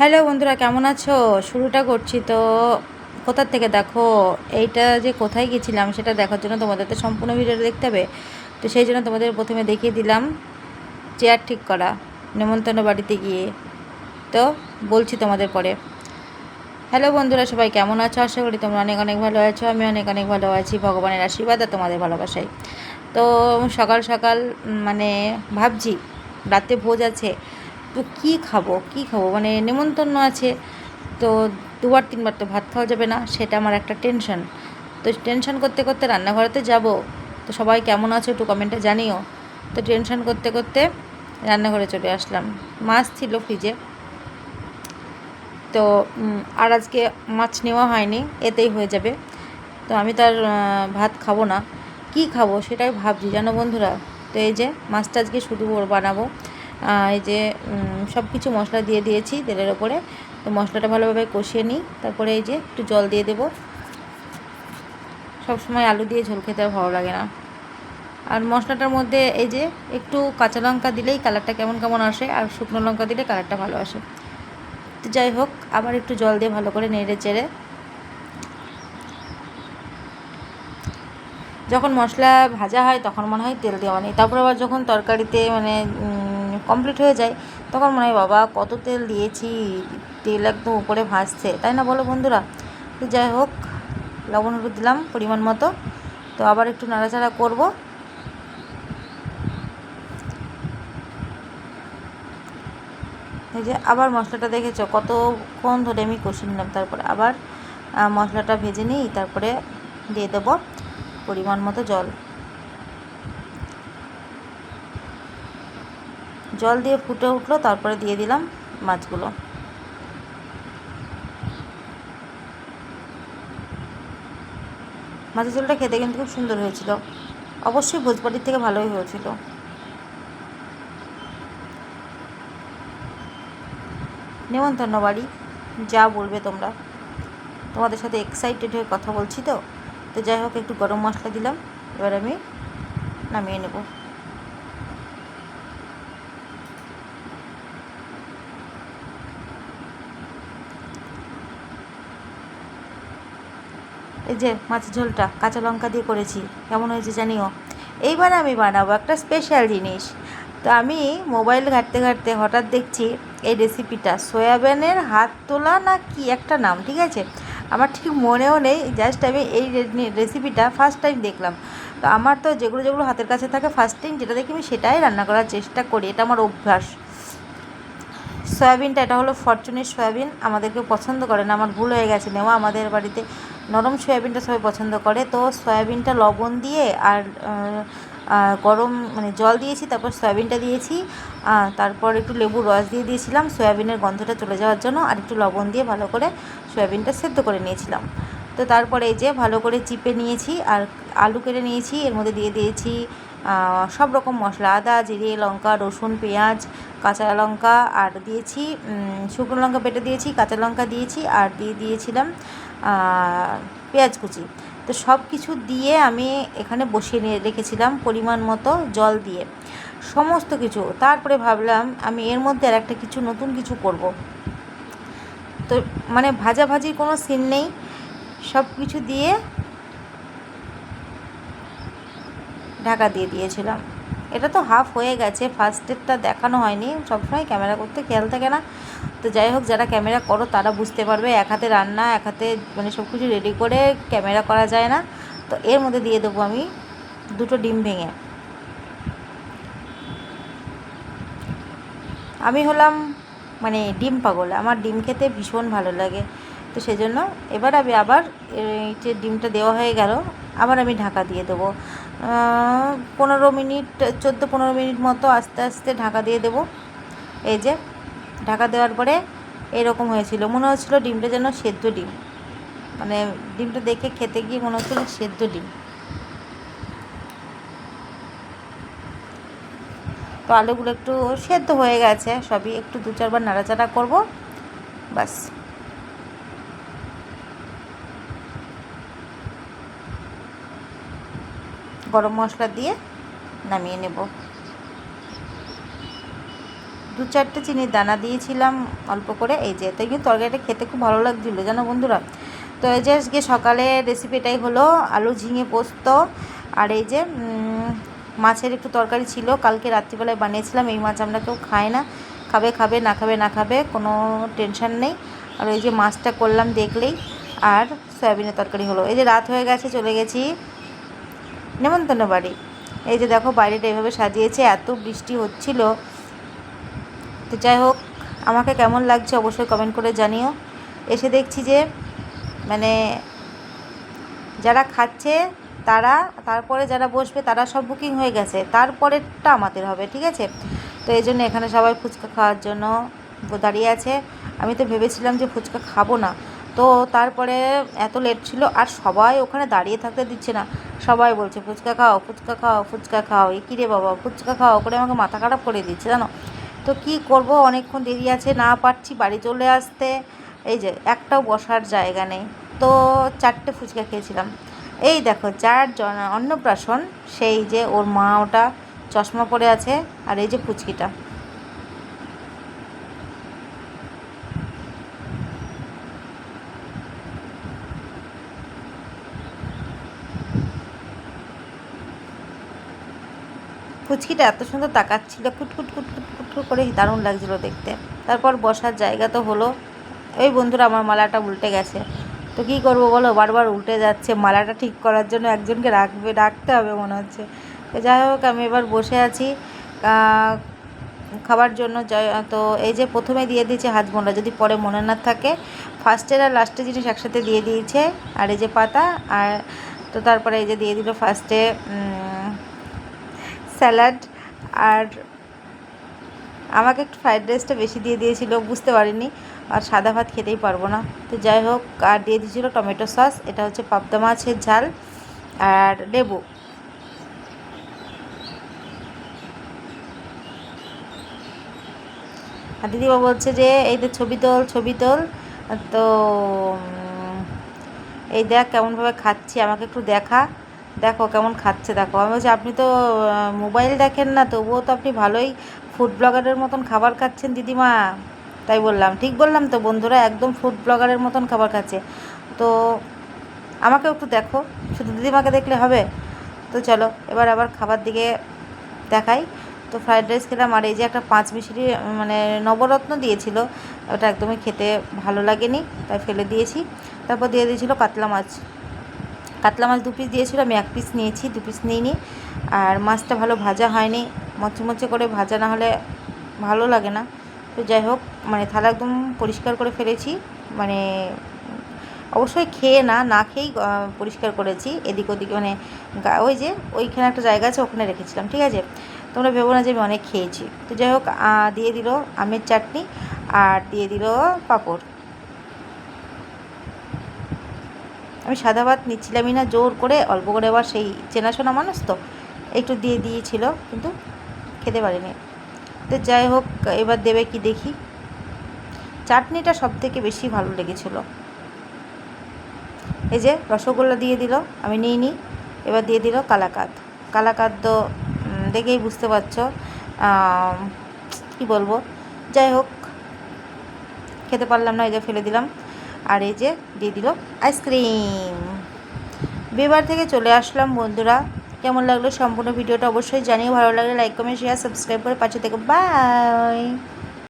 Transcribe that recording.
Hello বন্ধুরা, কেমন আছো? শুরুটা করছি তো। কোথার থেকে দেখো? এইটা যে কোথায় গেছিলাম সেটা দেখার জন্য তোমাদের তো সম্পূর্ণ ভিডিওটা দেখতে হবে। তো সেই জন্য তোমাদের প্রথমে দেখিয়ে দিলাম, চেয়ার ঠিক করা, নেমন্তন্ন বাড়িতে গিয়ে। তো বলছি তোমাদের পরে। হ্যালো বন্ধুরা, সবাই কেমন আছো? আশা করি তোমরা অনেক অনেক ভালো আছো, আমি অনেক অনেক ভালো আছি, ভগবানের আশীর্বাদ আর তোমাদের ভালোবাসাই তো সকাল সকাল মানে ভাবছি, রাতে ভোজ আছে তো কী খাব? কী খাব? মানে নেমন্তন্ন আছে, তো দুবার তিনবার তো ভাত খাওয়া যাবে না, সেটা আমার একটা টেনশন তো টেনশন করতে করতে রান্নাঘরেতে যাব, তো সবাই কেমন আছো একটু কমেন্টে জানিও। তো টেনশন করতে করতে রান্নাঘরে চলে আসলাম। মাছ ছিল ফ্রিজে তো আর আজকে মাছ নেওয়া হয়নি, এতেই হয়ে যাবে। তো আমি তার ভাত খাব না। কি খাব সেটাই ভাবছি, জানো বন্ধুরা? তো এই যে মাছটা আজকে শুধু বানাবো। এই যে সব কিছু মশলা দিয়ে দিয়েছি তেলের ওপরে। তো মশলাটা ভালোভাবে কষিয়ে নিই। তারপরে এই যে একটু জল দিয়ে দেবো। সবসময় আলু দিয়ে ঝোল খেতে ভালো লাগে না। আর মশলাটার মধ্যে এই যে একটু কাঁচা লঙ্কা দিলেই কালারটা কেমন কেমন আসে, আর শুকনো লঙ্কা দিলে কালারটা ভালো আসে। তো যাই হোক, আবার একটু জল দিয়ে ভালো করে নেড়ে চেড়ে। যখন মশলা ভাজা হয়, তখন মনে হয় তেল দেওয়া নেই। তারপর আবার যখন তরকারিতে মানে কমপ্লিট হয়ে যায়, তখন মনে হয়, বাবা, কত তেল দিয়েছি, তেল একদম উপরে ভাসছে। তাই না বলো বন্ধুরা? তো যাই হোক, লবণ হলুদ দিলাম পরিমাণ মতো। তো আবার একটু নাড়াচাড়া করব। এই যে আবার মশলাটা দেখেছ, কতক্ষণ ধরে আমি কষিয়ে নিলাম। তারপরে আবার মশলাটা ভেজে নিই, তারপরে দিয়ে দেবো পরিমাণ মতো জল। জল দিয়ে ফুটে উঠল, তারপরে দিয়ে দিলাম মাছগুলো। মাছের ঝোলটা খেতে কিন্তু খুব সুন্দর হয়েছিল। অবশ্যই ভোজবাড়ির থেকে ভালোই হয়েছিল। নেমন্তন্ন বাড়ি, যা বলবে তোমরা। তোমাদের সাথে এক্সাইটেড হয়ে কথা বলছি তো। তো যাই হোক, একটু গরম মশলা দিলাম। এবার আমি নামিয়ে নেব। এই যে মাছের ঝোলটা, কাঁচা লঙ্কা দিয়ে করেছি, কেমন হয়েছে জানিও? এইবার আমি বানাবো একটা স্পেশাল জিনিস। তো আমি মোবাইল ঘাঁটতে ঘাঁটতে হঠাৎ দেখছি এই রেসিপিটা সয়াবিনের হাত তোলা না কি একটা নাম, ঠিক আছে? আমার ঠিক মনেও নেই জাস্ট আমি এই রেসিপিটা ফার্স্ট টাইম দেখলাম। তো আমার তো যেগুলো যেগুলো হাতের কাছে থাকে ফার্স্ট টাইম যেটা দেখি আমি সেটাই রান্না করার চেষ্টা করি, এটা আমার অভ্যাস। সয়াবিনটা, এটা হলো ফরচুনের সয়াবিন আমাদেরকে পছন্দ করে না, আমার ভুল হয়ে গেছে, নেওয়া আমাদের বাড়িতে। নরম সয়াবিনটা সবাই পছন্দ করে। তো সয়াবিনটা লবণ দিয়ে আর গরম মানে জল দিয়েছি, তারপর সয়াবিনটা দিয়েছি। তারপর একটু লেবুর রস দিয়ে দিয়েছিলাম, সয়াবিনের গন্ধটা চলে যাওয়ার জন্য আর একটু লবণ দিয়ে ভালো করে সয়াবিনটা সেদ্ধ করে নিয়েছিলাম। তো তারপরে এই যে ভালো করে চিপে নিয়েছি আর আলু কেটে নিয়েছি, এর মধ্যে দিয়ে দিয়েছি সব রকম মশলা, আদা, জিরে, লঙ্কা, রসুন, পেঁয়াজ, কাঁচা লঙ্কা, আর দিয়েছি শুকনো লঙ্কা বেটে দিয়েছি, কাঁচা লঙ্কা দিয়েছি, আর দিয়ে দিয়েছিলাম পেঁয়াজ কুচি। তো সব কিছু দিয়ে আমি এখানে বসিয়ে নিয়ে রেখেছিলাম পরিমাণ মতো জল দিয়ে। সমস্ত কিছু। তারপরে ভাবলাম আমি এর মধ্যে আর একটা কিছু নতুন কিছু করব। তো মানে ভাজাভাজির কোনো সিন নেই। সব কিছু দিয়ে ঢাকা দিয়ে দিয়েছিলাম। এটা তো হাফ হয়ে গেছে। ফার্স্টেরটা দেখানো হয়নি। সবসময় ক্যামেরা করতে খেয়াল থাকে না। তো যাই হোক, যারা ক্যামেরা করো, তারা বুঝতে পারবে, এক হাতে রান্না, এক হাতে মানে সব কিছু রেডি করে ক্যামেরা করা যায় না। তো এর মধ্যে দিয়ে দেবো আমি দুটো ডিম ভেঙে। আমি হলাম মানে ডিম পাগল, আমার ডিম খেতে ভীষণ ভালো লাগে। তো সেজন্য এবার আমি আবার এই যে ডিমটা দেওয়া হয়ে গেল, আবার আমি ঢাকা দিয়ে দেবো। পনেরো মিনিট, চোদ্দ পনেরো মিনিট মতো আস্তে আস্তে ঢাকা দিয়ে দেবো। এই যে ঢাকা দেওয়ার পরে এরকম হয়েছিল। মনে হচ্ছিল ডিমটা যেন সেদ্ধ ডিম। মানে ডিমটা দেখে খেতে গিয়ে মনে হচ্ছিল সেদ্ধ ডিম। তো আলুগুলো একটু সেদ্ধ হয়ে গেছে, সবই একটু দু চারবার নাড়াচাড়া করব বাস গরম মশলা দিয়ে নামিয়ে নেব। দু চারটে চিনির দানা দিয়েছিলাম অল্প করে। এই যে তাই কিন্তু তরকারিটা খেতে খুব ভালো লাগছিল, জানো বন্ধুরা? তো এই যে আজকে সকালে রেসিপিটাই হলো আলু ঝিঙে পোস্ত আর এই যে মাছের একটু তরকারি ছিল। কালকে রাত্রিবেলায় বানিয়েছিলাম, এই মাছ আমরা কেউ খাই না। খাবে খাবে, না খাবে না খাবে, কোনো টেনশন নেই। আর ওই যে মাছটা করলাম দেখলেই, আর সয়াবিনের তরকারি হলো। এই যে রাত হয়ে গেছে, চলে গেছি নেমন্তন্ন বাড়ি। এই যে দেখো, বাইরেটা এভাবে সাজিয়েছে, এত বৃষ্টি হচ্ছিল। তো যাই হোক, আমাকে কেমন লাগছে অবশ্যই কমেন্ট করে জানিও। এসে দেখছি যে মানে যারা খাচ্ছে তারা, তারপরে যারা বসবে তারা সব বুকিং হয়ে গেছে। তারপরেরটা আমাদের হবে, ঠিক আছে? তো এই জন্য এখানে সবাই ফুচকা খাওয়ার জন্য দাঁড়িয়ে আছে। আমি তো ভেবেছিলাম যে ফুচকা খাব না। তো তারপরে এত লেট ছিল আর সবাই ওখানে দাঁড়িয়ে থাকতে দিচ্ছে না। সবাই বলছে, ফুচকা খাও ফুচকা খাও ফুচকা খাও। এ কী রে বাবা, ফুচকা খাও করে আমাকে মাথা খারাপ করে দিচ্ছে, জানো? তো কি করব? অনেকক্ষণ দেরি আছে, না পারছি বাড়ি চলে আসতে। এই যে, একটাও বসার জায়গা নেই। তো চারটে ফুচকা খেয়েছিলাম। এই দেখো, যার অন্নপ্রাশন, সেই যে ওর মা ওটা চশমা পরে আছে, আর এই যে ফুচকিটা। ফুচকিটা এত সুন্দর তাকাচ্ছিল কুটকুট কুটকুট কুটকুট করে দারুণ লাগছিল দেখতে। তারপর বসার জায়গা তো হলো। ওই বন্ধুরা, আমার মালাটা উল্টে গেছে। তো কী করব বলো? বারবার উল্টে যাচ্ছে। মালাটা ঠিক করার জন্য একজনকে রাখবে, রাখতে হবে মনে হচ্ছে। তো যাই হোক, আমি এবার বসে আছি। খাবার জন্য তো এই যে প্রথমে দিয়ে দিয়েছে হাজমোলা যদি পরে মনে না থাকে। ফার্স্টের আর লাস্টের জিনিস একসাথে দিয়ে দিয়েছে। আর এই যে পাতা, আর তো তারপরে এই যে দিয়ে দিল ফার্স্টে স্যালাড আর আমাকে একটু ফ্রাইড রাইসটা বেশি দিয়ে দিয়েছিল, বুঝতে পারিনি। আর সাদা ভাত খেতেই পারব না। তো যাই হোক, আর দিয়ে দিয়েছিল টমেটো সস, এটা হচ্ছে পাবদা মাছের ঝাল আর লেবু। আর দিদিমা বলছে যে, এই তো ছবি তোল ছবি তোল। তো এই দেখ কেমনভাবে খাচ্ছি, আমাকে একটু দেখা। দেখো কেমন খাচ্ছে, দেখো। আমি বলছি, আপনি তো মোবাইল দেখেন না, তবুও তো আপনি ভালোই ফুড ব্লগারের মতন খাবার খাচ্ছেন দিদিমা। তাই বললাম, ঠিক বললাম তো বন্ধুরা, একদম ফুড ব্লগারের মতন খাবার খাচ্ছে। তো আমাকেও একটু দেখো, শুধু দিদিমাকে দেখলে হবে? তো চলো, এবার আবার খাবার দিকে দেখাই। তো ফ্রাইড রাইস খেলাম, আর এই যে একটা পাঁচ মিশরি মানে নবরত্ন দিয়েছিল, ওটা একদমই খেতে ভালো লাগেনি, তাই ফেলে দিয়েছি। তারপর দিয়ে দিয়েছিল কাতলা মাছ। কাতলা মাছ দু পিস দিয়েছিল, আমি এক পিস নিয়েছি, দু পিস নিইনি। আর মাছটা ভালো ভাজা হয়নি, মচমচে করে ভাজা না হলে ভালো লাগে না। তো যাই হোক মানে থালা একদম পরিষ্কার করে ফেলেছি মানে অবশ্যই খেয়ে না না খেয়েই পরিষ্কার করেছি। এদিক ওদিক মানে ওই যে ওইখানে একটা জায়গা আছে, ওখানে রেখেছিলাম, ঠিক আছে? তোমরা ভেবো না যে আমি অনেক খেয়েছি। তো যাই হোক দিয়ে দিল আমের চাটনি আর দিয়ে দিল পাঁপড়। আমি সাদা ভাত নিচ্ছিলামই না, জোর করে, অল্প করে আবার সেই চেনাশোনা মানুষ তো, একটু দিয়ে দিয়েছিল, কিন্তু খেতে পারিনি। তো যাই হোক, এবার দেবে কি দেখি। চাটনিটা সব থেকে বেশি ভালো লেগেছিলো। এই যে, রসগোল্লা দিয়ে দিল, আমি নিইনি, এবার দিয়ে দিল কালাকাদ। কালাকাদ তো দেখেই বুঝতে পারছ কি বলব? যাই হোক, খেতে পারলাম না, এই যে ফেলে দিলাম। আর এই যে দিয়ে দিল আইসক্রিম। বিবার থেকে চলে আসলাম বন্ধুরা। কেমন লাগল সম্পূর্ণ ভিডিওটা অবশ্যই জানিয়ে ভালো লাগলে লাইক কমেন্ট শেয়ার সাবস্ক্রাইব করে পাশে থেকে। বাই